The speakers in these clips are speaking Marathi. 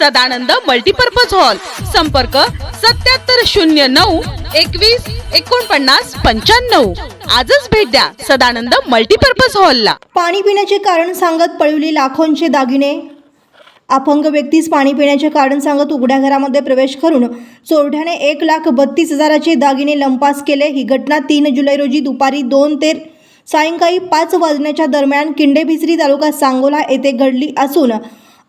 सदानंद मल्टीपर्पज हॉल संपर्क सत्याहत्तर शून्य नऊ एकवीस एकोणपन्नास पंच्याण्णव. आजच भेट द्या सदानंद मल्टीपर्पज हॉलला पाणी पिण्याचे कारण सांगत पळवली लाखोंचे दागिने. अपंग व्यक्तीस पाणी पिण्याचे कारण सांगत उघड्या घरामध्ये प्रवेश करून चोरट्याने एक लाख बत्तीस हजाराचे दागिने लंपास केले. ही घटना तीन जुलै रोजी दुपारी दोन ते सायंकाळी पाच वाजण्याच्या दरम्यान किंडेभिसरी तालुका सांगोला येथे घडली असून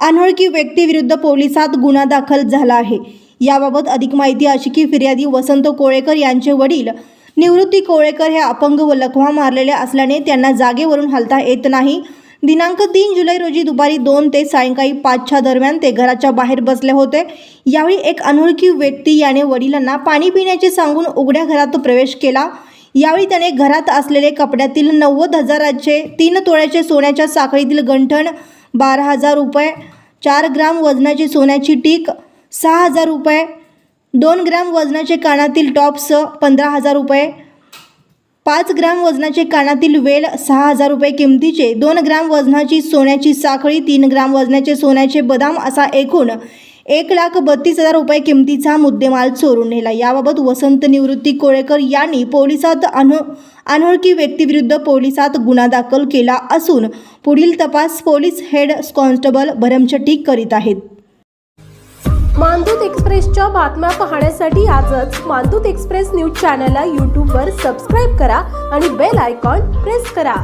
अनोळखी व्यक्तीविरुद्ध पोलिसात गुन्हा दाखल झाला आहे. याबाबत अधिक माहिती अशी की फिर्यादी वसंत कोळेकर यांचे वडील. निवृत्ती कोळेकर हे अपंग व लखवा मारलेले असल्याने त्यांना जागेवरून हलता येत नाही. दिनांक तीन जुलै रोजी दुपारी दोन ते सायंकाळी पाचच्या दरम्यान ते घराच्या बाहेर बसले होते. यावेळी एक अनोळखी व्यक्ती याने वडिलांना पाणी पिण्याचे सांगून उघड्या घरात प्रवेश केला. यावेळी त्याने घरात असलेले कपड्यातील नव्वद हजाराचे तीन तोळ्याचे सोन्याच्या साखळीतील गंठण बारा हजार रुपये चार ग्राम वजनाची सोन्याची टीक सहा हजार रुपये. दोन ग्राम वजनाचे कानातील टॉप्स पंधरा हजार रुपये. पाच ग्राम वजनाचे कानातील वेल सहा हजार रुपये किमतीचे. दोन ग्राम वजनाची सोन्याची साखळी तीन ग्राम वजनाचे सोन्याचे बदाम असा एकूण एक लाख बत्तीस हजार रुपये किमतीचा मुद्देमाल चोरून नेला. याबाबत वसंत निवृत्ती कोळेकर यांनी पोलिसात अनो अनोळखी व्यक्तीविरुद्ध पोलिसात गुन्हा दाखल केला असून पुढील तपास पोलीस हेड कॉन्स्टेबल भरमचट्टी करीत आहेत. मानदूत एक्सप्रेसच्या बातम्या पाहण्यासाठी आजच मानदूत एक्सप्रेस न्यूज चॅनलला यूट्यूबवर सबस्क्राईब करा आणि बेल आयकॉन प्रेस करा.